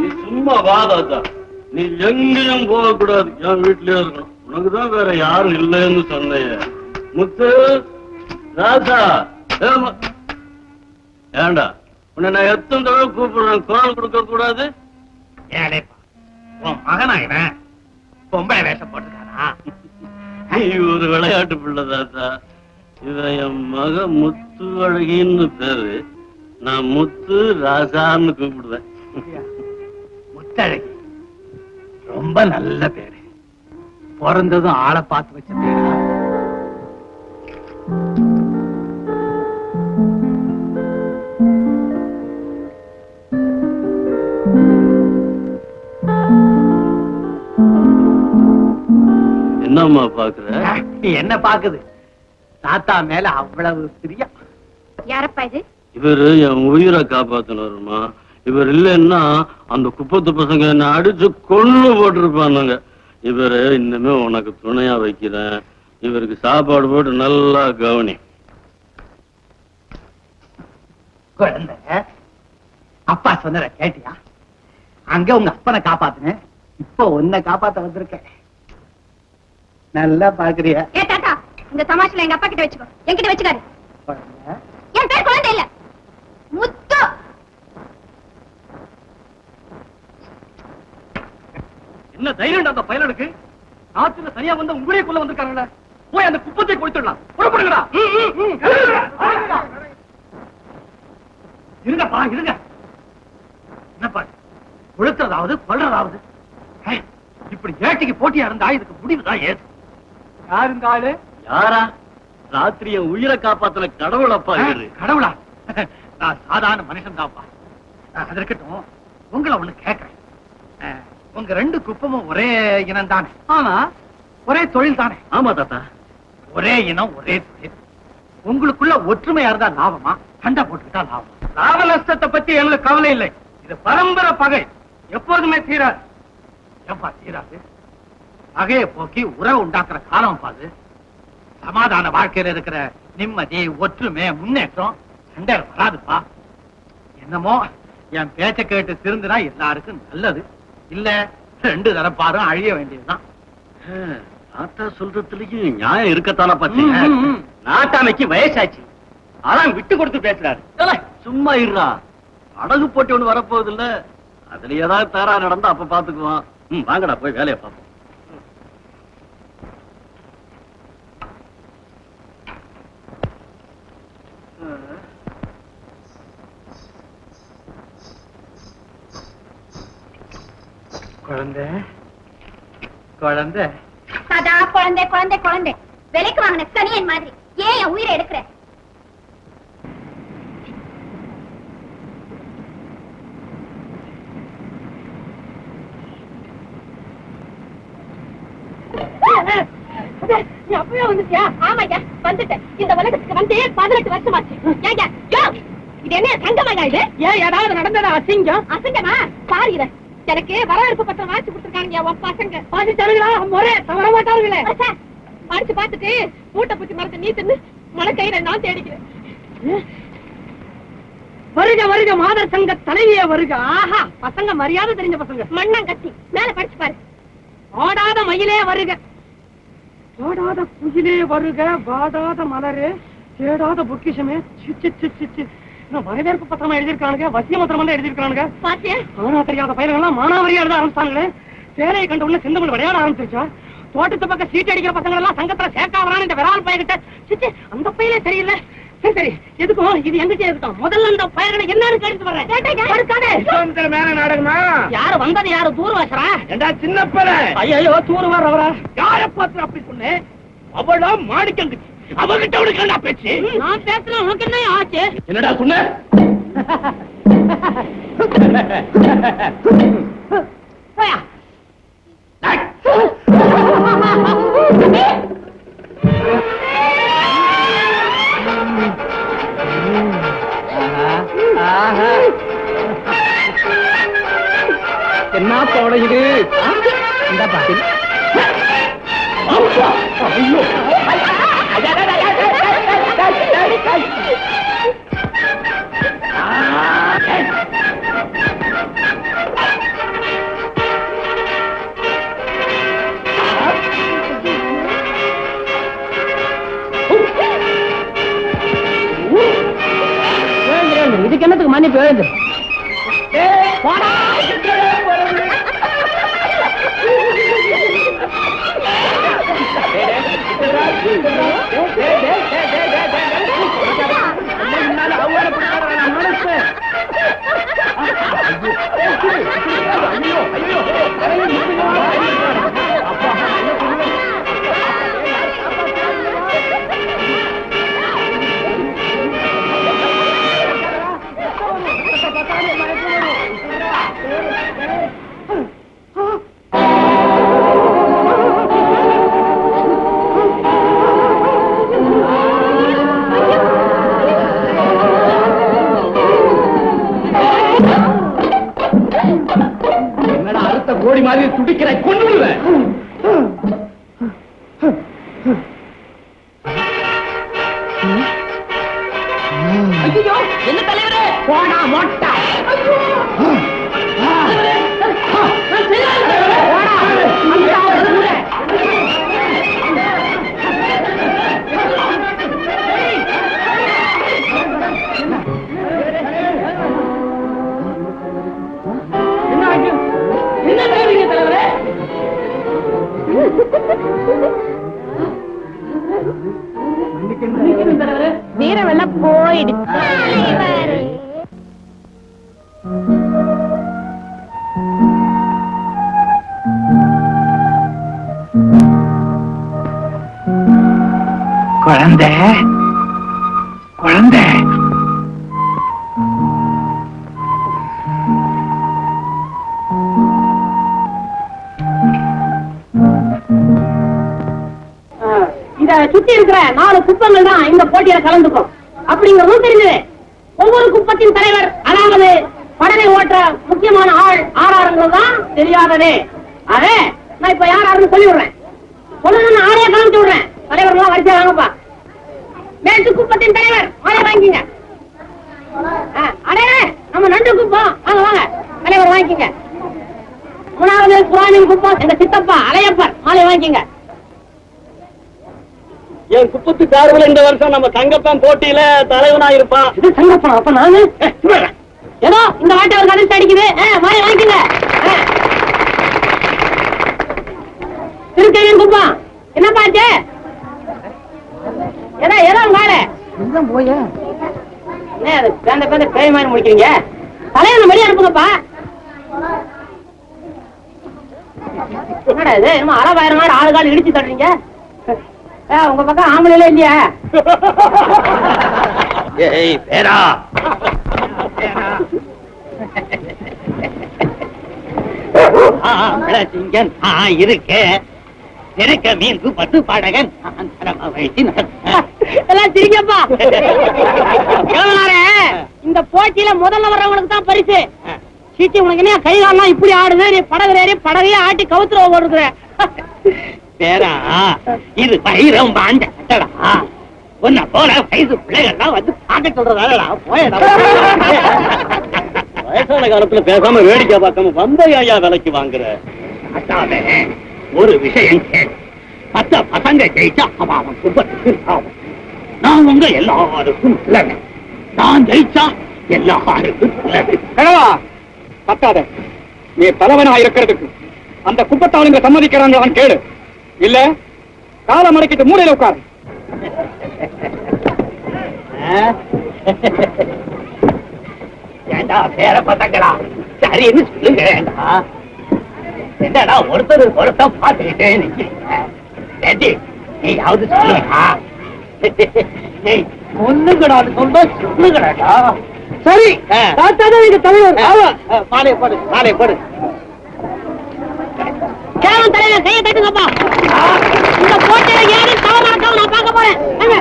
நீ சும்மா வாதாதா நீ எங்கேயும் போக கூடாது என் வீட்லயே இருக்கணும். உனக்குதான் வேற யாரும் இல்லைன்னு சொன்னேன். முத்து ராசா. ஏண்டா உன்னை நான் எத்தனை தடவை கூப்பிடுறேன்? குரல் கொடுக்க கூடாது? ஏடேப்பா உன் பொம்பளை வேஷம் ஒரு விளையாட்டு பிள்ளை தாத்தா. இவன் என் மக முத்து அழகின்னு பேரு. நான் முத்து ராசான்னு கூப்பிடுவேன். முத்தழகி. ரொம்ப நல்ல பேரு. பிறந்ததும் ஆளை பார்த்து வச்ச பேரு என்னம்மா பாக்குற என்ன பாக்குது தாத்தா மேல அவ்வளவு பிரியம். யாரப்பா இது? இவரு என் உயிரை காப்பாத்தினருமா? இவர் இல்லைன்னா அந்த குப்பத்து பசங்க என்ன அடிச்சு கொன்னு போட்டிருப்பானுங்க. இவரு இன்னுமே உனக்கு துணையா வைக்கிறேன். இவருக்கு சாப்பாடு போட்டு நல்லா கவனி. குழந்தை அப்பா சொன்னத கேட்டியா? அங்க உங்க அப்பனை காப்பாத்துனேன். இப்போ உன்னை காப்பாத்த வந்திருக்கேன். நல்லா பாக்குறியா? ஏ தாத்தா இந்த தமாஷில எங்க அப்பா கிட்ட வச்சுக்கோ. என்கிட்ட வச்சுக்காரு குழந்தை என் பேர் குழந்தை இல்ல முத்து என்ன தைரியம் அந்த பயலுக்கு ஆத்துல தனியா வந்து உங்களே கொள்ள வந்திருக்காங்கல்ல. போய் அந்த குப்பத்தை கொடுத்துடலாம் புறப்படுங்கடா. இருங்கப்பா இருங்க. என்னப்பா கொளுத்துறதாவது கொல்றதாவது? ஹே, இப்படி ஏட்டிக்கு போட்டியா இருந்தா இதுக்கு முடிவுதான் ஏது? யார் இந்த ஆளு? யாரா? ராத்திரி என் உயிரை காப்பாத்தின கடவுளப்பா கடவுளா? நான் சாதாரண மனுஷன் தான்ப்பா அது இருக்கட்டும் உங்களை ஒண்ணு கேட்கிறேன் உங்க ரெண்டு குப்பமும் ஒரே இனம் தானே ஆமா ஒரே தொழில் தானே ஆமா தாத்தா. ஒரே இனம் ஒரே தொழில். உங்களுக்குள்ள ஒற்றுமையா இருந்தா லாபமா? சண்டை போட்டுக்கிட்டா லாபம்? லாப நஷ்டத்தை பத்தி எங்களுக்கு கவலை இல்லை. இது பரம்பரை பகை. எப்போதுமே தீராது. ஏன்பா தீராது? பகையை போக்கி உறவு உண்டாக்குற காலம் பாது சமாதான வாழ்க்கையில இருக்கிற நிம்மதி ஒற்றுமை முன்னேற்றம் சண்டையில வராதுப்பா. என்னமோ என் பேச்ச கேட்டு திருந்தினா எல்லாருக்கும் நல்லது. இல்ல ரெண்டு தரப்பாரும் அழிய வேண்டியதுதான். தாத்தா சொல்றதுலயும் நியாயம் இருக்கத்தான பாத்தி ம், ம், ம். நாட்டாமைக்கு வயசாச்சு. ஆனா விட்டு கொடுத்து பேசுறாரு. சும்மா இருடா. அடகு போட்டி ஒண்ணு வரப்போகுது இல்ல அதுல ஏதாவது தரா நடந்தா அப்ப பாத்துக்குவோம். ம், வாங்கடா போய் வேலையை பார்ப்போம். குழந்தை? குழந்தை? சதா குழந்தை குழந்தை குழந்தை. விலைக்கு வாங்கின சனியன் மாதிரி. ஏன் என் உயிரை எடுக்கிற? நீ அப்பவே வந்துட்டியா? ஆமாய்யா வந்துட்டேன். இந்த உலகத்துக்கு வந்து பதினெட்டு வருஷமாச்சு. ஏங்க யோ இது என்ன சங்கமங்க இது? ஏன் ஏதாவது நடந்ததா? அசிங்கம். அசங்கமா? பாரு இத. எனக்கு வரவேற்பு பத்திரம் வாங்கி கொடுத்துருக்காங்க உன் பசங்க. பாதி தருங்களா முறை தவற மாட்டார்களே அச்சா, படிச்சு பார்த்துட்டு மூட்டை பூச்சி மரத்தை நீ தின்னு மழை கையில நான் தேடிக்கிறேன். வருக வருக மாதர் சங்க தலைவியே வருக. ஆஹா பசங்க மரியாதை தெரிஞ்ச பசங்க. மண்ணாங்கட்டி மேல படிச்சு பாரு. ஓடாத மயிலே வருக. ஓடாத குயிலே வருக. வாடாத மலரே. தேடாத பொக்கிஷமே. சி, சி, சி, சி, சி. இன்னும் வரவேற்பு பத்திரமா எழுதியிருக்கானுங்க வசிய மந்திரம் எல்லாம் எழுதியிருக்கானுங்க பாத்தியா? ஆனா தெரியாத பயிர்கள்லாம் மானாவரியா எழுத ஆரம்பிச்சாங்களே சேலையை கண்ட உடனே செந்தமிழ் விளையாட ஆரம்பிச்சிருச்சா? தோட்டத்து பக்கம் சீட்டு அடிக்கிற பசங்க எல்லாம் சங்கத்துல சேர்க்காவறான்னு இந்த விரால் பயிர்கிட்ட சிச்சி அந்த பயிலே தெரியல சரி சரி எதுக்கும் இது எங்க இருக்கட்டும். முதல்ல இந்த பயிர்களை என்னன்னு கேட்டு வர்றேன். மேல நாடகமா? யாரு வந்தது யாரு தூர் வாசரா? ஏண்டா சின்னப்பல ஐயோ தூர் வர்றவரா? யார பார்த்து அப்படி சொன்னேன் அவளா மாணிக்கம் அவகிட்ட உனக்கு என்ன பேச்சு. நான் பேசுறேன் உனக்கு என்ன ஆச்சு? என்னடா சொன்ன போயா. என்ன தோட இது? இந்தாப்பா ஐயோ என்னத்துக்கு மன்னிப்பு எழுந்து போடா கொண்டுடுவேன் ஐயோ என்ன தலைவரே? போடா மொட்டை. தலைவரே வீரவெல்லாம் போயிடுச்சு குழந்தை குழந்தை. சுத்தி இருக்கிற நாலு குப்பங்கள் தான் இந்த போட்டியில கலந்துக்கும். அப்படிங்கிறதும் தெரிஞ்சது. ஒவ்வொரு குப்பத்தின் தலைவர் அதாவது படனை ஓட்டுற முக்கியமான ஆள் ஆறாருங்கிறது தான் தெரியாததே. அதே நான் இப்ப யாராருன்னு சொல்லி விடுறேன் சொல்லணும்னு ஆளே காமிச்சு விடுறேன். தலைவர்கள்லாம் வரிசை வாங்கப்பா. மேற்கு குப்பத்தின் தலைவர் ஆளே வாங்கிங்க. அடே நம்ம நண்டு குப்பம். வாங்க வாங்க. தலைவர் வாங்கிக்கங்க மூணாவது புராணின் குப்பம் எங்க சித்தப்பா அலையப்பர் ஆளே வாங்கிக்கங்க என் குப்பத்து சார்பில் இந்த வருஷம் நம்ம தங்கப்பன் போட்டியில தலைவனா இருப்பான். இது சங்கப்பா அப்ப நானு? ஏதோ இந்த வாட்டி ஒரு கதை அடிக்குது. ஆ, வாங்கி வாங்கிக்கங்க ஆ. திருக்கையன் குப்பம் என்ன பாச்சு ஏதோ ஏதோ வாழ போய? என்ன அது பேந்த பேந்த பேய் மாதிரி முடிக்கிறீங்க தலைவன் வெளியே அனுப்புங்கப்பா. என்னடா இது? என்னமோ அளவாயிரம் நாள் ஆளு கால் இடிச்சு தட்டுறீங்க. ஏ, உங்க பக்கம் ஆம்பளைல இல்லையா? ஏய் பேரா. சிங்கன் நான் இருக்கேன். எனக்கு மீன் பத்து பாடகன். எல்லாம் சிரிங்கப்பா. இந்த போட்டியில முதல்ல வர்றவங்களுக்கு தான் பரிசு. சீச்சி உனக்கு என்ன கை கால்லாம் இப்படி ஆடுது? நீ படகு ஏறி படகையே ஆட்டி கவுத்துல ஓடுற. பேரா? இது பயிரம் பாண்ட கட்டடா. உன்னை போல வயசு பிள்ளைகள்லாம் வந்து பார்க்க சொல்றதாடா போயடா. வயசான காலத்துல பேசாம வேடிக்கை பார்க்காம வந்த ஐயா விலைக்கு வாங்குற அத்தாவே ஒரு விஷயம் கேளு. மத்த பசங்க ஜெயிச்சா அவன் அவன் குடும்பத்துக்கு லாபம். நான் உங்க எல்லாருக்கும் நல்லது நான் ஜெயிச்சா எல்லாருக்கும் கனவா பத்தாத நீ தலைவனா இருக்கிறதுக்கு அந்த குப்பத்தாளுங்க சம்மதிக்கிறாங்களான்னு கேளு. இல்ல. காலம் அடக்கிட்டு மூலையில உட்காரு. ஏண்டா பேர பசங்களா? சரின்னு சொல்லுங்க. ஏண்டா என்னடா ஒருத்தர் ஒருத்தர் பார்த்துக்கிட்டே நிக்கிறீங்க? ரெட்டி நீயாவது சொல்லுங்கடா. ஏய், சொல்லுங்கடான்னு சொன்னா சொல்லுங்கடாடா சரி ஆ. தாத்தாதான் இங்க தலைவர். ஆமா மாலை போடு மாலை போடு. கேவன் தலையில கையை தட்டுங்கப்பா இந்த போட்டியில ஏறி தவறு நடக்காம நான் பார்க்க போறேன் வாங்க.